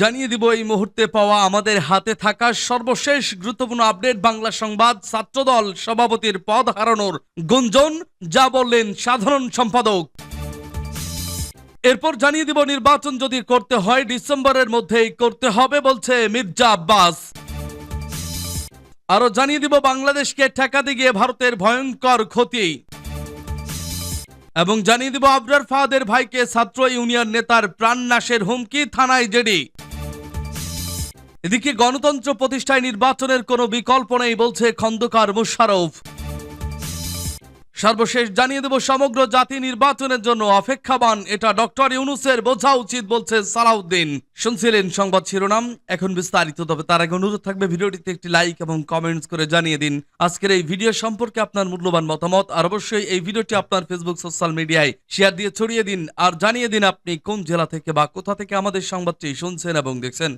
জানিয়ে দিব এই মুহূর্তে পাওয়া আমাদের হাতে থাকা সর্বশেষ গুরুত্বপূর্ণ আপডেট বাংলা সংবাদ ছাত্রদল সভাপতির পদ হারানোর গুঞ্জন, যা বললেন সাধারণ সম্পাদক। এরপর জানিয়ে দিব নির্বাচন যদি করতে হয়, ডিসেম্বরের মধ্যেই করতে হবে বলছে মির্জা আব্বাস। আরও জানিয়ে দিব বাংলাদেশকে ঠেকাতে গিয়ে ভারতের ভয়ঙ্কর ক্ষতি। এবং জানিয়ে দিব আবরার ফাহাদের ভাইকে ছাত্র ইউনিয়ন নেতার প্রাণ নাশের হুমকি, থানায় জেডি। এদিকে গণতন্ত্র প্রতিষ্ঠায় নির্বাচনের কোনো বিকল্প নেই বলছে খন্দকার মুশারফ সর্বশেষ জানিয়ে দেব সমগ্র জাতি নির্বাচনের জন্য অপেক্ষাবান। এটা ডক্টর ইউনুসের বোঝা উচিত বলছে সালাউদ্দিন। শুনছিলেন সংবাদ শিরোনাম, এখন বিস্তারিত। তবে তার আগে অনুরোধ থাকবে ভিডিওটিতে একটি লাইক এবং কমেন্টস করে জানিয়ে দিন। আজকের এই ভিডিও সম্পর্কে আপনার মূল্যবান মতামত, আর অবশ্যই এই ভিডিওটি আপনার ফেসবুক সোশ্যাল মিডিয়ায় শেয়ার দিয়ে ছড়িয়ে দিন। আর জানিয়ে দিন আপনি কোন জেলা থেকে বা কোথা থেকে আমাদের সংবাদটি শুনছেন এবং দেখছেন।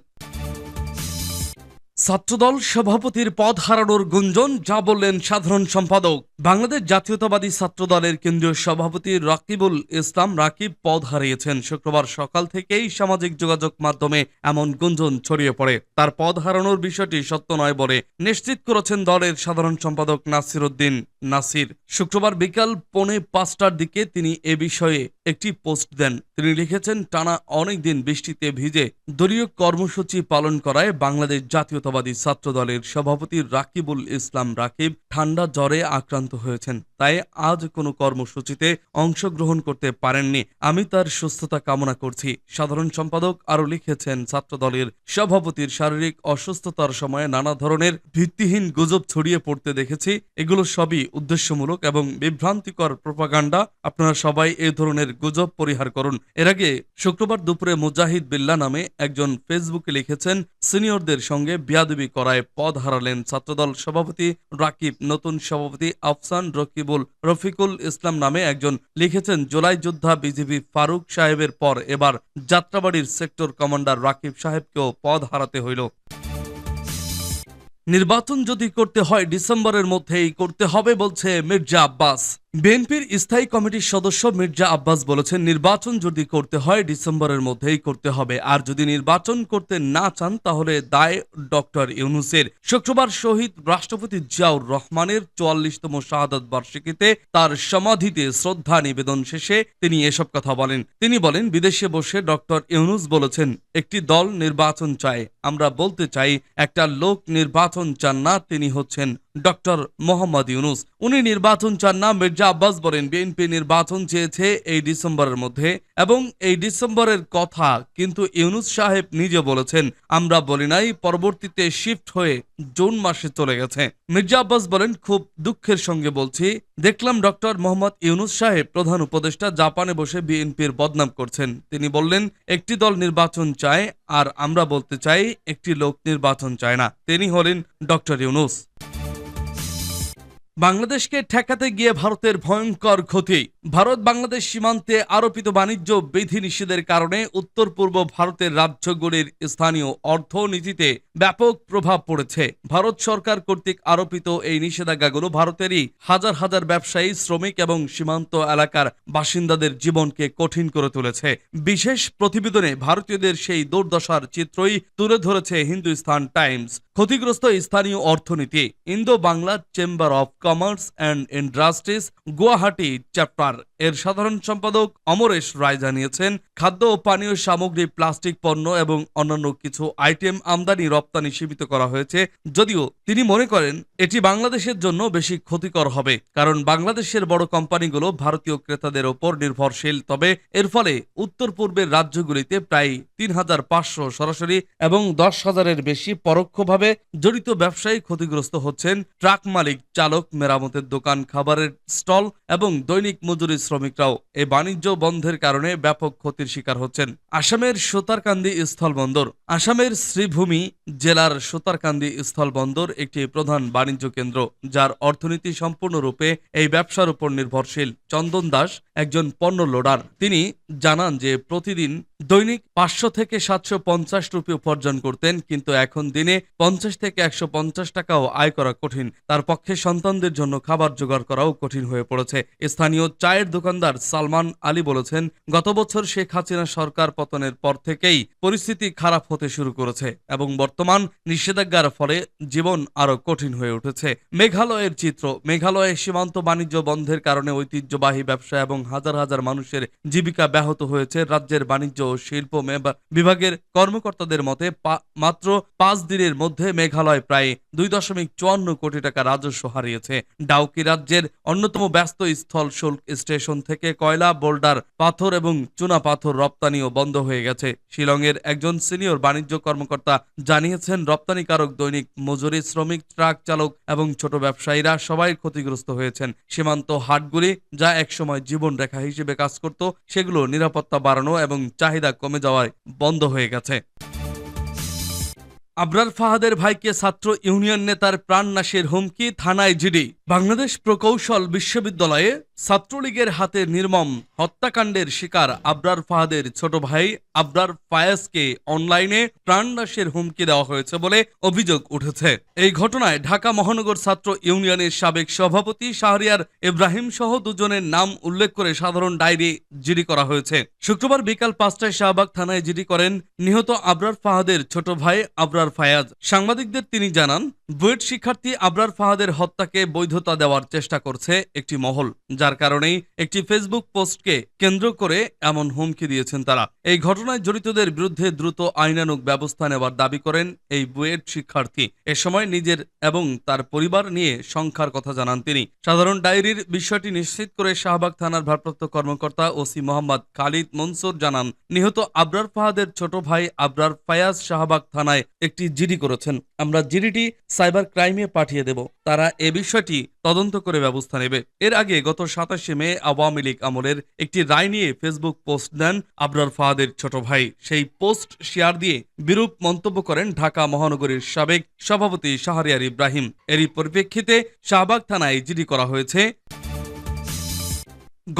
ছাত্রদল সভাপতির পদ হারানোর গুঞ্জন, যা বললেন সাধারণ সম্পাদক। বাংলাদেশ জাতীয়তাবাদী ছাত্রদলের কেন্দ্রীয় সভাপতি রাকিবুল ইসলাম রাকিব পদ হারিয়েছেন। শুক্রবার সকাল থেকেই সামাজিক যোগাযোগ মাধ্যমে এমন গুঞ্জন ছড়িয়ে পড়ে। তার পদ হারানোর বিষয়টি সত্য নয় বলে নিশ্চিত করেছেন দলের সাধারণ সম্পাদক নাসির উদ্দিন নাসির। শুক্রবার বিকাল পৌনে পাঁচটার দিকে তিনি এ বিষয়ে একটি পোস্ট দেন। তিনি লিখেছেন, টানা অনেকদিন বৃষ্টিতে ভিজে দলীয় কর্মসূচি পালন করায় বাংলাদেশ জাতীয়তাবাদী ছাত্র দলের সভাপতি রাকিবুল ইসলাম রাকিব ঠান্ডা জ্বরে আক্রান্ত হয়েছেন। তাই আজ কোনো কর্মসূচিতে অংশগ্রহণ করতে পারেননি। আমি তার সুস্থতা কামনা করছি। সাধারণ সম্পাদক আরও লিখেছেন ছাত্র দলের সভাপতির শারীরিক অসুস্থতার সময়ে নানা ধরনের ভিত্তিহীন গুজব ছড়িয়ে পড়তে দেখেছি। এগুলো সবই উদ্দেশ্যমূলক এবং বিভ্রান্তিকর প্রপাগান্ডা। আপনারা সবাই এই ধরনের গুজব পরিহার করুন। এর আগে শুক্রবার দুপুরে মুজাহিদ বিল্লা নামে একজন ফেসবুকে লিখেছেন, সিনিয়রদের সঙ্গে বিয়াদবি করায় পদ হারালেন ছাত্রদল সভাপতি রাকিব, নতুন সভাপতি আফসান রকিবুল রফিকুল ইসলাম নামে একজন। লিখেছেন, জুলাই যোদ্ধা বিজেপি ফারুক সাহেবের পর এবার যাত্রাবাড়ির সেক্টর কমান্ডার রাকিব সাহেবকেও পদ হারাতে হইল। নির্বাচন যদি করতে হয় ডিসেম্বরের মধ্যেই করতে হবে বলছে মির্জা আব্বাস। বিএনপির স্থায়ী কমিটির সদস্য মির্জা আব্বাস বলেছেন, নির্বাচন যদি করতে হয় ডিসেম্বরের মধ্যেই করতে হবে। আর যদি নির্বাচন করতে না চান, তাহলে দায় ডক্টর ইউনুসের। শুক্রবার শহীদ রাষ্ট্রপতি জিয়াউর রহমানের চুয়াল্লিশতম শাহাদত বার্ষিকীতে তার সমাধিতে শ্রদ্ধা নিবেদন শেষে তিনি এসব কথা বলেন। তিনি বলেন, বিদেশে বসে ডক্টর ইউনুস বলেছেন, একটি দল নির্বাচন চায়। আমরা বলতে চাই, একটা লোক নির্বাচন চান না, তিনি হচ্ছেন ডক্টর মোহাম্মদ ইউনুস। উনি নির্বাচন চান না, মির্জা আব্বাস বলেন, বিএনপি নির্বাচন চেয়েছে এই ডিসেম্বরের মধ্যে এবং এই ডিসেম্বরের কথা কিন্তু ইউনুস সাহেব নিজে বলেছেন, আমরা বলি নাই, পরবর্তীতে শিফট হয়ে জুন মাসে চলে গেছে। মির্জা আব্বাস বলেন, খুব দুঃখের সঙ্গে বলছি দেখলাম ডক্টর মোহাম্মদ ইউনুস সাহেব প্রধান উপদেষ্টা জাপানে বসে বিএনপির বদনাম করছেন। তিনি বললেন, একটি দল নির্বাচন চায় আর আমরা বলতে চাই একটি লোক নির্বাচন চায় না। তিনি হলেন ডক্টর ইউনুস। বাংলাদেশকে ঠেকাতে গিয়ে ভারতের ভয়ঙ্কর ক্ষতি। ভারত বাংলাদেশ সীমান্তে আরোপিত বাণিজ্য বিধিনিষেধের কারণে উত্তর পূর্ব ভারতের রাজ্যগুলির স্থানীয় অর্থনীতিতে ব্যাপক প্রভাব পড়েছে। ভারত সরকার কর্তৃক আরোপিত এই নিষেধাজ্ঞাগুলো ভারতেরই হাজার হাজার ব্যবসায়ী, শ্রমিক এবং সীমান্ত এলাকার বাসিন্দাদের জীবনকে কঠিন করে তুলেছে। বিশেষ প্রতিবেদনে ভারতীয়দের সেই দুর্দশার চিত্রই তুলে ধরেছে হিন্দুস্তান টাইমস। ক্ষতিগ্রস্ত স্থানীয় অর্থনীতি Indo Bangla chamber of commerce and industries Guwahati chapter এর সাধারণ সম্পাদক অমরেশ রায় জানিয়েছেন, খাদ্য ও পানীয় সামগ্রী, প্লাস্টিক পণ্য এবং অন্যান্য কিছু আইটেম আমদানি রপ্তানি সীমিত করা হয়েছে, যদিও তিনি মনে করেন এটি বাংলাদেশের জন্য বেশি ক্ষতিকর হবে, কারণ বাংলাদেশের বড় কোম্পানিগুলো ভারতীয় ক্রেতাদের ওপর নির্ভরশীল, তবে এর ফলে উত্তর পূর্বের রাজ্যগুলিতে প্রায় তিন হাজার পাঁচশো সরাসরি এবং দশ হাজারের বেশি পরোক্ষভাবে জড়িত ব্যবসায়ী ক্ষতিগ্রস্ত হচ্ছেন ট্রাক মালিক, চালক, মেরামতের দোকান, খাবারের স্টল এবং দৈনিক মজুরি শ্রমিকরাও। এই বাণিজ্য বন্ধের কারণে ব্যাপক ক্ষতির শিকার হচ্ছেন আসামের সোতারকান্দি স্থলবন্দর। আসামের শ্রীভূমি জেলার সোতারকান্দি স্থলবন্দর একটি প্রধান বাণিজ্য কেন্দ্র, যার অর্থনীতি সম্পূর্ণরূপে এই ব্যবসার উপর নির্ভরশীল। চন্দন দাস একজন পণ্য লোডার। তিনি জানান যে প্রতিদিন দৈনিক পাঁচশো থেকে সাতশো পঞ্চাশ রুপি উপার্জন করতেন, কিন্তু এখন দিনে পঞ্চাশ থেকে একশো পঞ্চাশ টাকাও আয় করা কঠিন। তার পক্ষে সন্তানদের জন্য খাবার জোগাড় করাও কঠিন হয়ে পড়েছে। স্থানীয় চায়ের দোকানদার সালমান আলী বলেছেন, গত বছর শেখ হাসিনা সরকার পতনের পর থেকেই পরিস্থিতি খারাপ হতে শুরু করেছে এবং বর্তমান নিষেধাজ্ঞার ফলে জীবন আরও কঠিন হয়ে উঠেছে। মেঘালয়ের চিত্র, মেঘালয়ে সীমান্ত বাণিজ্য বন্ধের কারণে ঐতিহ্যবাহী ব্যবসা এবং হাজার হাজার মানুষের জীবিকা ব্যাহত হয়েছে রাজ্যের বাণিজ্য ও শিল্প বিভাগের কর্মকর্তাদের মতে মাত্র পাঁচ দিনের মধ্যে মেঘালয় প্রায় দুই দশমিক চুয়ান্ন কোটি টাকা রাজস্ব হারিয়েছে। ডাউকি রাজ্যের অন্যতম ব্যস্ত স্থল শুল্ক স্টেশন থেকে কয়লা, বোল্ডার, পাথর এবং চুনা পাথর রপ্তানিও বন্ধ হয়ে গেছে। শিলংয়ের একজন সিনিয়র বাণিজ্য কর্মকর্তা জানিয়েছেন, রপ্তানিকারক দৈনিক মজুরি, শ্রমিক, ট্রাক চালক এবং ছোট ব্যবসায়ীরা সবাই ক্ষতিগ্রস্ত হয়েছেন। সীমান্ত হাটগুলি যা একসময় জীবন রেখা হিসেবে কাজ করত, সেগুলো নিরাপত্তা বাড়ানো এবং চাহিদা কমে যাওয়ায় বন্ধ হয়ে গেছে। আবরার ফাহাদের ভাইকে ছাত্র ইউনিয়ন নেতার প্রাণনাশের হুমকি, থানায় জিডি। বাংলাদেশ প্রকৌশল বিশ্ববিদ্যালয়ে ছাত্রলীগের হাতে নির্মম হত্যাকাণ্ডের শিকার আবরার ফাহাদের ছোট ভাই আবরার ফায়াজকে অনলাইনে প্রাণনাশের হুমকি দেওয়া হয়েছে বলে অভিযোগ উঠেছে। এই ঘটনায় ঢাকা মহানগর ছাত্র ইউনিয়নের সাবেক সভাপতি শাহরিয়ার ইব্রাহিম সহ দুজনের নাম উল্লেখ করে সাধারণ ডায়েরি জিডি করা হয়েছে। শুক্রবার বিকাল পাঁচটায় শাহবাগ থানায় জিডি করেন নিহত আবরার ফাহাদের ছোট ভাই আবরার ফায়াজ। সাংবাদিকদের তিনি জানান বুয়েট শিক্ষার্থী আবরার ফাহাদের হত্যাকে বৈধতা দেওয়ার চেষ্টা করছে একটি মহল, যার কারণেই একটি ফেসবুক পোস্টকে কেন্দ্র করে এমন হুমকি দিয়েছেন তারা। এই ঘটনায় জড়িতদের বিরুদ্ধে দ্রুত আইনানুগ ব্যবস্থা নেওয়ার দাবি করেন এই বুয়েট শিক্ষার্থী। এ সময় নিজের এবং তার পরিবার নিয়ে সংখ্যার কথা জানান তিনি। সাধারণ ডায়েরির বিষয়টি নিশ্চিত করে শাহবাগ থানার ভারপ্রাপ্ত কর্মকর্তা ওসি মোহাম্মদ খালিদ মনসুর জানান, নিহত আবরার ফাহাদের ছোট ভাই আবরার ফায়াজ শাহবাগ থানায় একটি জিডি করেছেন। আমরা জিডিটি সাইবার ক্রাইমে পাঠিয়ে দেব। তারা এ বিষয়টি তদন্ত করে ব্যবস্থা নেবে। এর আগে গত সাতাশে মে আওয়ামী লীগ আমলের একটি রায় নিয়ে ফেসবুক পোস্ট দেন আবরার ফাহাদের ছোট ভাই। সেই পোস্ট শেয়ার দিয়ে বিরূপ মন্তব্য করেন ঢাকা মহানগরীর সাবেক সভাপতি শাহরিয়ার ইব্রাহিম। এরই পরিপ্রেক্ষিতে শাহবাগ থানায় জিডি করা হয়েছে।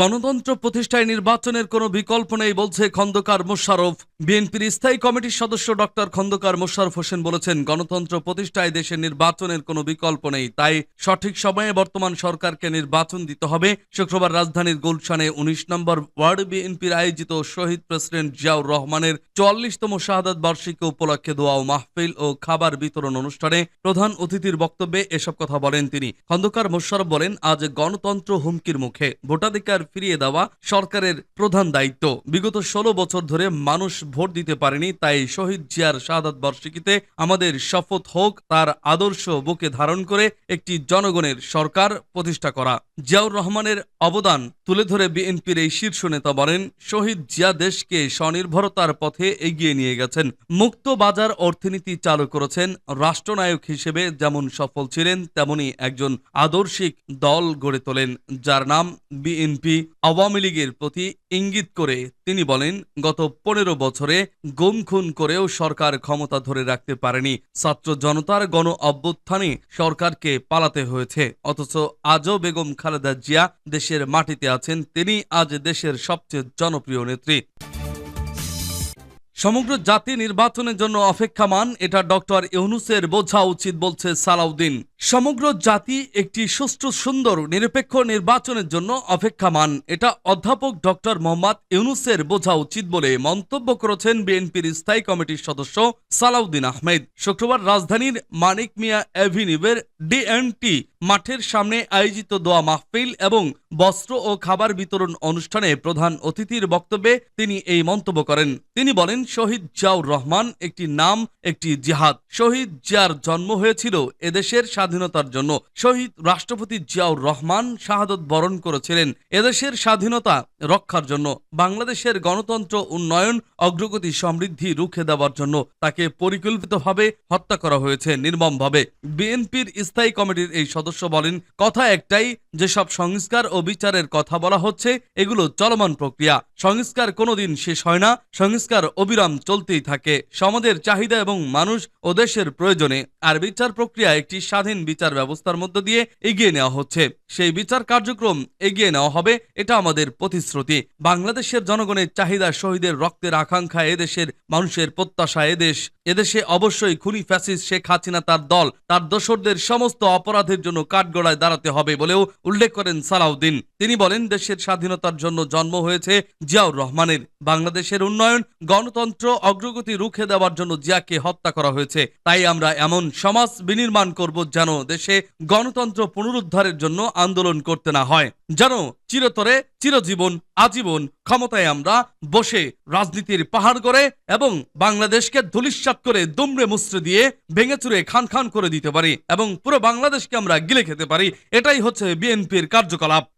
গণতন্ত্র প্রতিষ্ঠায় নির্বাচনের কোনো বিকল্প নেই বলছে খন্দকার মোশারফ বিএনপির স্থায়ী কমিটির সদস্য ডক্টর খন্দকার মোশারফ হোসেন বলেছেন, গণতন্ত্র প্রতিষ্ঠায় দেশে নির্বাচনের কোনো বিকল্প নেই। তাই সঠিক সময়ে বর্তমান সরকারকে নির্বাচন দিতে হবে। শুক্রবার রাজধানীর গুলশানে উনিশ নম্বর ওয়ার্ড বিএনপির আয়োজিত শহীদ প্রেসিডেন্ট জিয়াউর রহমানের চুয়াল্লিশতম শাহাদাত বার্ষিকী উপলক্ষে দোয়া ও মাহফিল ও খাবার বিতরণ অনুষ্ঠানে প্রধান অতিথির বক্তব্যে এসব কথা বলেন তিনি। খন্দকার মোশারফ বলেন, আজ গণতন্ত্র হুমকির মুখে। ভোটাধিকার ফিরিয়ে দেওয়া সরকারের প্রধান দায়িত্ব। বিগত ষোলো বছর ধরে মানুষ ভোট দিতে পারেনি, তাই শহীদ জিয়ার শাহাদ বার্ষিকীতে আমাদের শপথ হোক, তার আদর্শ বুকে ধারণ করে একটি জনগণের সরকার প্রতিষ্ঠা করা। জিয়াউর রহমানের অবদান তুলে ধরে বিএনপির এই শীর্ষ নেতা বলেন, শহীদ জিয়া দেশকে স্বনির্ভরতার পথে এগিয়ে নিয়ে গেছেন। মুক্ত বাজার অর্থনীতি চালু করেছেন রাষ্ট্রনায়ক হিসেবে যেমন সফল ছিলেন, তেমনি একজন আদর্শিক দল গড়ে তোলেন, যার নাম বিএনপি। আওয়ামী লীগের প্রতি ইঙ্গিত করে তিনি বলেন, গত পনেরো বছরে গুম খুন করেও সরকার ক্ষমতা ধরে রাখতে পারেনি। ছাত্র জনতার গণ অভ্যুত্থানে সরকারকে পালাতে হয়েছে, অথচ আজও বেগম খালেদা জিয়া দেশের মাটিতে আছেন তিনি আজ দেশের সবচেয়ে জনপ্রিয় নেত্রী। সমগ্র জাতি নির্বাচনের জন্য অপেক্ষামান, এটা ডক্টর ইউনুসের বোঝা উচিত বলছে সালাউদ্দিন। সমগ্র জাতি একটি সুষ্ঠু, সুন্দর, নিরপেক্ষ নির্বাচনের জন্য অপেক্ষামান, এটা অধ্যাপক ডক্টর মোহাম্মদ ইউনুসের বোঝা উচিত বলে মন্তব্য করেছেন বিএনপির স্থায়ী কমিটির সদস্য সালাউদ্দিন আহমেদ। শুক্রবার রাজধানীর মানিক মিয়া অ্যাভিনিউয়ের ডিএনটি মাঠের সামনে আয়োজিত দোয়া মাহফিল এবং বস্ত্র ও খাবার বিতরণ অনুষ্ঠানে প্রধান অতিথির বক্তব্যে তিনি এই মন্তব্য করেন। তিনি বলেন, শহীদ জিয়াউর রহমান একটি নাম, একটি জিহাদ। শহীদ জিয়ার জন্ম হয়েছিল এদেশের স্বাধীনতার জন্য। শহীদ রাষ্ট্রপতি জিয়াউর রহমান শাহাদত বরণ করেছিলেন এদেশের স্বাধীনতা রক্ষার জন্য। বাংলাদেশের গণতন্ত্র উন্নয়ন, অগ্রগতি সমৃদ্ধি রুখে দেওয়ার জন্য তাকে পরিকল্পিতভাবে হত্যা করা হয়েছে নির্মমভাবে। বিএনপির স্থায়ী কমিটির এই সদস্য বলেন, কথা একটাই, যেসব সংস্কার বিচারের কথা বলা হচ্ছে এগুলো চলমান প্রক্রিয়া। সংস্কার কোনোদিন শেষ হয় না। সংস্কার অবিরাম চলতেই থাকে। সমাজের চাহিদা এবং মানুষ ও দেশের প্রয়োজনে আর বিচার প্রক্রিয়া একটি স্বাধীন বিচার ব্যবস্থার মধ্য দিয়ে এগিয়ে নেওয়া হচ্ছে। সেই বিচার কার্যক্রম এগিয়ে নেওয়া হবে, এটা আমাদের প্রতিশ্রুতি। বাংলাদেশের জনগণের চাহিদা শহীদের রক্তের আকাঙ্ক্ষা, এদেশের মানুষের প্রত্যাশা, এদেশ, এদেশে অবশ্যই খুনি ফ্যাসিস্ট শেখ হাসিনা তার দল, তার দোসরদের সমস্ত অপরাধের জন্য কাঠগড়ায় দাঁড়াতে হবে বলেও উল্লেখ করেন সালাউদ্দিন। তিনি বলেন, দেশের স্বাধীনতার জন্য জন্ম হয়েছে জিয়াউর রহমানের। বাংলাদেশের উন্নয়ন, গণতন্ত্র অগ্রগতি রুখে দেওয়ার জন্য জিয়াকে হত্যা করা হয়েছে। তাই আমরা এমন সমাজ বিনির্মাণ করব যেন দেশে গণতন্ত্র পুনরুদ্ধারের জন্য আন্দোলন করতে না হয়। যেন চিরতরে, চিরজীবন, আজীবন ক্ষমতায় আমরা বসে রাজনীতির পাহাড় করে এবং বাংলাদেশকে ধুলিস্বাত করে দুমড়ে মুচড়ে দিয়ে ভেঙে চুরে খান খান করে দিতে পারি এবং পুরো বাংলাদেশকে আমরা গিলে খেতে পারি। এটাই হচ্ছে বিএনপির কার্যকলাপ।